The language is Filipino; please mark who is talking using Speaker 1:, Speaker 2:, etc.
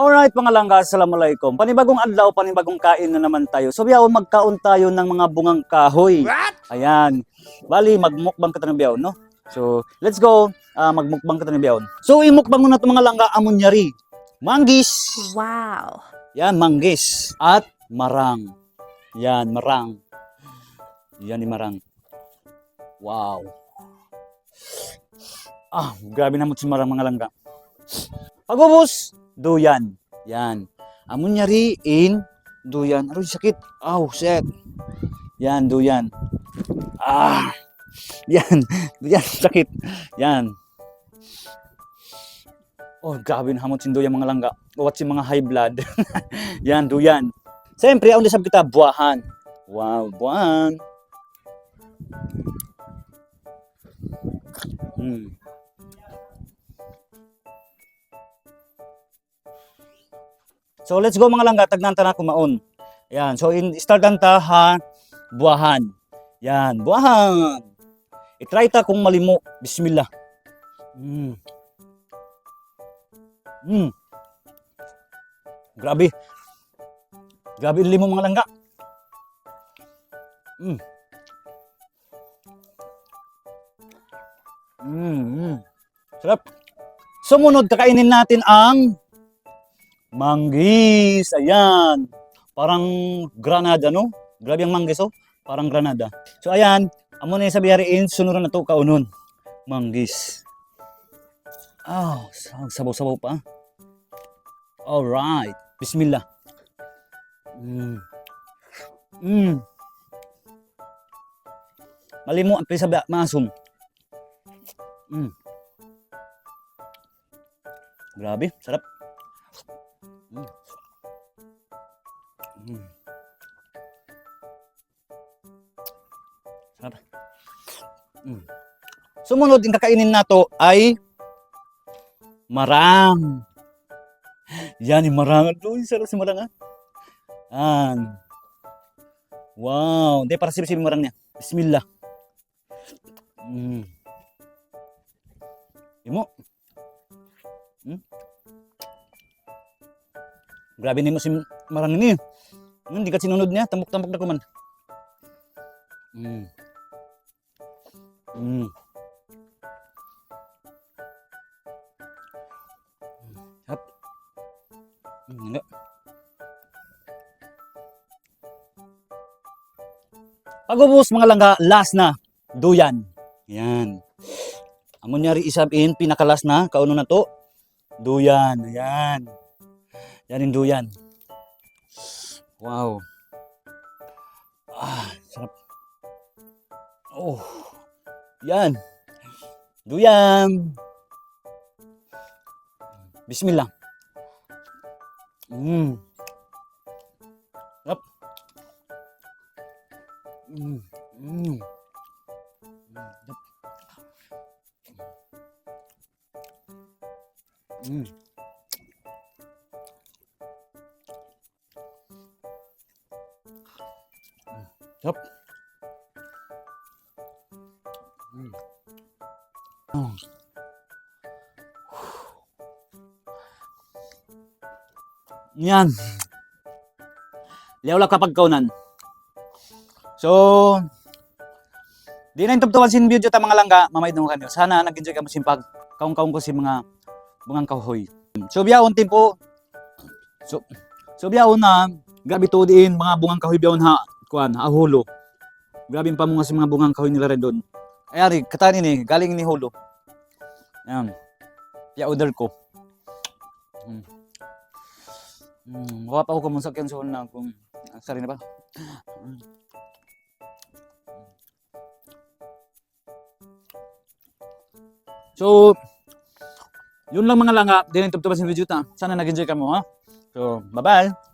Speaker 1: Alright mga langga, assalamualaikum. Panibagong adlaw, panibagong kain na naman tayo. So biyaw, magkaon tayo ng mga bungang kahoy.
Speaker 2: What?
Speaker 1: Ayan. Bali, magmukbang ka na biyaw, no? So, let's go. Ah, magmukbang ka na biyaw. So, imukbang mo na ito mga langga, amunyari. Manggis.
Speaker 3: Wow.
Speaker 1: Yan, manggis. At marang. Yan, marang. Yan, ni marang. Wow. Ah, grabe na mo si marang mga langga. Pagubos, duyan. Yan. Amunyari in duyan. Aroy, sakit. Aw, shit. Yan, duyan. Ah. Yan. Duyan, sakit. Yan. Oh, grabe na hamot sin duyan mga langga. Uwat si mga high blood. Yan, duyan. Siyempre, ang lisab kita, buwahan. Wow, buwan. Hmm. So let's go mga langga, tagnanta na kumaon. Yan, so in start ta ha, buwahan. Yan, buwahan. I-try ta kung malimo. Bismillah. Mm. Mm. Grabe. Grabe limo mga langga. Mm. Mm, mm. Sarap. Sumunod, kakainin natin ang manggis. Ayan. Parang granada, no? Grabe ang manggis, oh. Parang granada. So, ayan. Amo na yung sabihariin, sunuran na to kaunon. Manggis. Ah, oh, sabaw-sabaw pa. Alright. Bismillah. Mm. Mm. Malimo ang pisa masum. Mm. Grabe, sarap. Mm. Mm. Sarap. Mm. Sumunod, yung kakainin nato ay marang. Yan, yung marang. Uy, sarap si marang, ah. Yan. Wow. Hindi, para sip-sip yung marang niya. Bismillah. Mm. Imo. Grabe ni mo si marang ni. Hmm, di ka sinunod niya. Tambok-tambok na ko man. Mm. Mm. Hap. Mm, enggak. Pagubos mga langga, last na. Duyan. Yan. Amon nyari isabin, pinakalas na, kauno na to. Duyan. Ayan. Yan yung duyan. Wow. Ah, sarap. Oh. Yan. Duyan. Bismillah. Mm. Sarap. Mm. Mm. Sarap. Mm. Sarap. Mm. Oh. Yan. Liyaw lang kapag kaunan. So, di na yung tubtuwan sin video ta mga langga, mamay mo kanyo. Sana nag-enjoy ka mo simpag kaung-kaung ko si mga bungang kahoy. So, biyawon tempo. So, so biyawon na, grabe to diin mga bungang kahoy biyawon ha, kuan, ahulo. Grabe pa mga si mga bungang kahoy nila rin doon. Ayari, katani ni, galing ni hulo. Yan. Ya order ko. Mm. Mm, wala pa ako kumusakyan sa na kung sorry na ba? Mm. So, yun lang mga langa. Din yung tubtuban sa video ta. Sana nag-enjoy ka mo, ha? So, bye-bye!